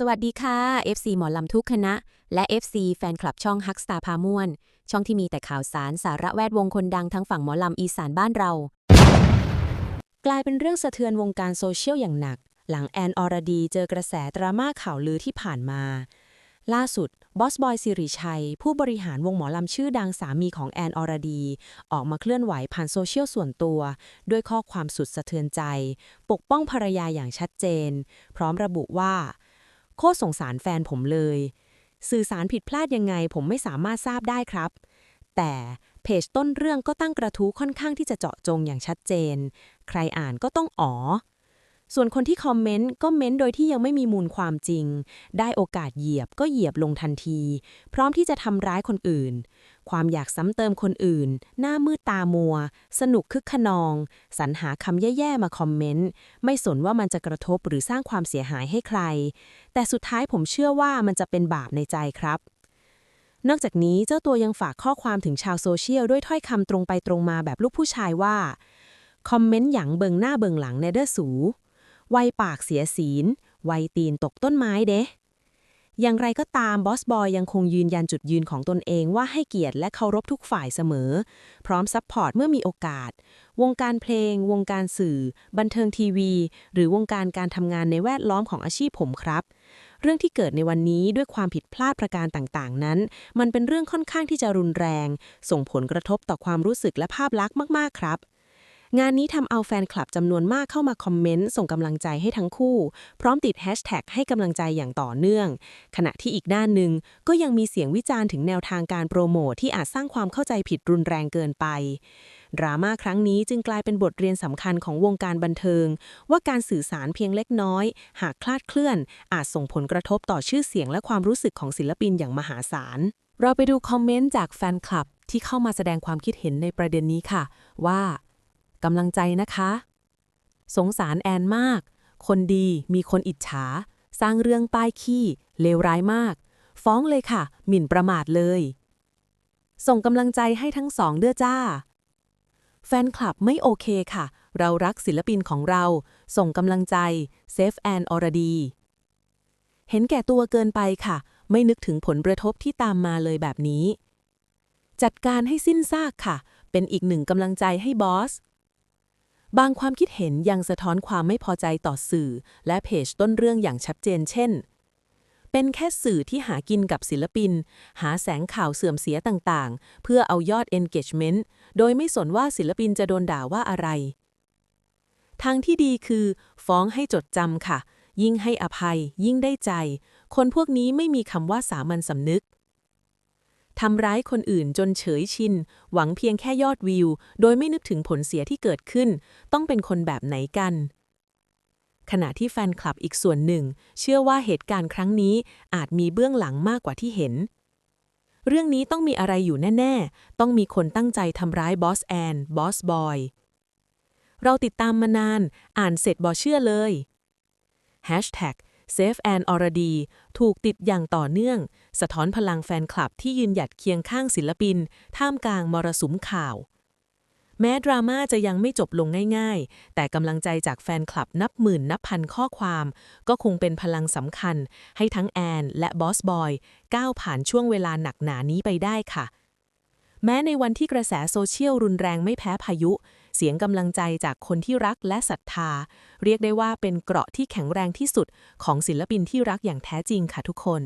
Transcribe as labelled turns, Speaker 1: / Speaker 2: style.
Speaker 1: สวัสดีค่ะ FC หมอลำทุกคณะ และ FC แฟนคลับช่องฮักสตาพาม่วน ช่องที่มีแต่ข่าวสารสาระแวดวงคนดังทั้งฝั่งหมอลำอีสานบ้านเรา กลายเป็นเรื่องสะเทือนวงการโซเชียลอย่างหนัก หลังแอนอรดีเจอกระแสดราม่าข่าวลือที่ผ่านมา ล่าสุดบอสบอยสิริชัย ผู้บริหารวงหมอลำชื่อดังสามีของแอนอรดี ออกมาเคลื่อนไหวผ่านโซเชียลส่วนตัว ด้วยข้อความสุดสะเทือนใจ ปกป้องภรรยาอย่างชัดเจน พร้อมระบุว่า โคตรสงสารแฟนผมเลย สื่อสารผิดพลาดยังไงผมไม่สามารถทราบได้ครับ แต่เพจต้นเรื่องก็ตั้งกระทู้ค่อนข้างที่จะเจาะจงอย่างชัดเจน ใครอ่านก็ต้องอ๋อ ส่วนคนที่คอมเมนต์ก็เม้นโดยที่ยังไม่มีมูลความจริง ได้โอกาสเหยียบก็เหยียบลงทันที พร้อมที่จะทำร้ายคนอื่น ความอยากซ้ำเติมคนอื่น หน้ามืดตามัว สนุกคึกขนอง สรรหาคำแย่ๆมาคอมเมนต์ ไม่สนว่ามันจะกระทบหรือสร้างความเสียหายให้ใคร แต่สุดท้ายผมเชื่อว่ามันจะเป็นบาปในใจครับ นอกจากนี้เจ้าตัวยังฝากข้อความถึงชาวโซเชียลด้วยถ้อยคำตรงไปตรงมาแบบลูกผู้ชายว่า คอมเมนต์หยังเบิงหน้าเบิงหลังในเด้อสู ไวปากเสียศีล ไวตีนตกต้นไม้เด้ อย่างไรก็ตามบอสบอยยังคงยืนยันจุดยืนของตนเองว่าให้เกียรติและเคารพทุกฝ่ายเสมอ พร้อมซัพพอร์ตเมื่อมีโอกาส วงการเพลง วงการสื่อ บันเทิงทีวี หรือวงการการทำงานในแวดล้อมของอาชีพผมครับ เรื่องที่เกิดในวันนี้ด้วยความผิดพลาดประการต่างๆ นั้น มันเป็นเรื่องค่อนข้างที่จะรุนแรง ส่งผลกระทบต่อความรู้สึกและภาพลักษณ์มากๆครับ งานนี้ทำเอาแฟนคลับจำนวนมากเข้ามาคอมเมนต์ส่งกำลังใจให้ทั้งคู่ พร้อมติดแฮชแท็กให้กำลังใจอย่างต่อเนื่อง ขณะที่อีกด้านหนึ่งก็ยังมีเสียงวิจารณ์ถึงแนวทางการโปรโมทที่อาจสร้างความเข้าใจผิดรุนแรงเกินไปดราม่าครั้งนี้จึงกลายเป็นบทเรียนสำคัญของวงการบันเทิง ว่าการสื่อสารเพียงเล็กน้อย หากคลาดเคลื่อน อาจส่งผลกระทบต่อชื่อเสียงและความรู้สึกของศิลปินอย่างมหาศาล เราไปดูคอมเมนต์จากแฟนคลับที่เข้ามาแสดงความคิดเห็นในประเด็นนี้ค่ะ ว่า กำลังใจนะคะ สงสารแอนมาก คนดีมีคนอิจฉา สร้างเรื่องป้ายขี้ เลวร้ายมาก ฟ้องเลยค่ะ หมิ่นประมาทเลย ส่งกำลังใจให้ทั้งสองเด้อจ้า แฟนคลับไม่โอเคค่ะ เรารักศิลปินของเรา ส่งกำลังใจเซฟแอนอรดี เห็นแก่ตัวเกินไปค่ะ ไม่นึกถึงผลกระทบที่ตามมาเลยแบบนี้ จัดการให้สิ้นซากค่ะ เป็นอีกหนึ่งกำลังใจให้บอส บางความคิดเห็นยังสะท้อนความไม่พอใจต่อสื่อ และเพจต้นเรื่องอย่างชัดเจนเช่น เป็นแค่สื่อที่หากินกับศิลปิน หาแสงข่าวเสื่อมเสียต่างๆ เพื่อเอายอด engagement โดยไม่สนว่าศิลปินจะโดนด่าว่าอะไร ทางที่ดีคือ ฟ้องให้จดจำค่ะ ยิ่งให้อภัย ยิ่งได้ใจ คนพวกนี้ไม่มีคำว่าสามัญสำนึก ทำร้ายคนอื่นจนเฉยชิน หวังเพียงแค่ยอดวิว โดยไม่นึกถึงผลเสียที่เกิดขึ้น ต้องเป็นคนแบบไหนกัน ขณะที่แฟนคลับอีกส่วนหนึ่ง เชื่อว่าเหตุการณ์ครั้งนี้อาจมีเบื้องหลังมากกว่าที่เห็น เรื่องนี้ต้องมีอะไรอยู่แน่ ๆ ต้องมีคนตั้งใจทำร้ายบอสแอนบอสบอยเราติดตามมานาน อ่านเสร็จบอเชื่อเลย Hashtag Save Ann อรดี ถูกติดอย่างต่อเนื่อง สะท้อนพลังแฟนคลับที่ยืนหยัดเคียงข้างศิลปิน ท่ามกลางมรสุมข่าว แม้ดราม่าจะยังไม่จบลงง่ายๆ แต่กำลังใจจากแฟนคลับนับหมื่นนับพันข้อความ ก็คงเป็นพลังสำคัญ ให้ทั้งแอนและบอสบอยก้าวผ่านช่วงเวลาหนักหนานี้ไปได้ค่ะแม้ในวันที่กระแสโซเชียลรุนแรงไม่แพ้พายุ เสียงกำลังใจจากคนที่รักและศรัทธา เรียกได้ว่าเป็นเกราะที่แข็งแรงที่สุดของศิลปินที่รักอย่างแท้จริงค่ะทุกคน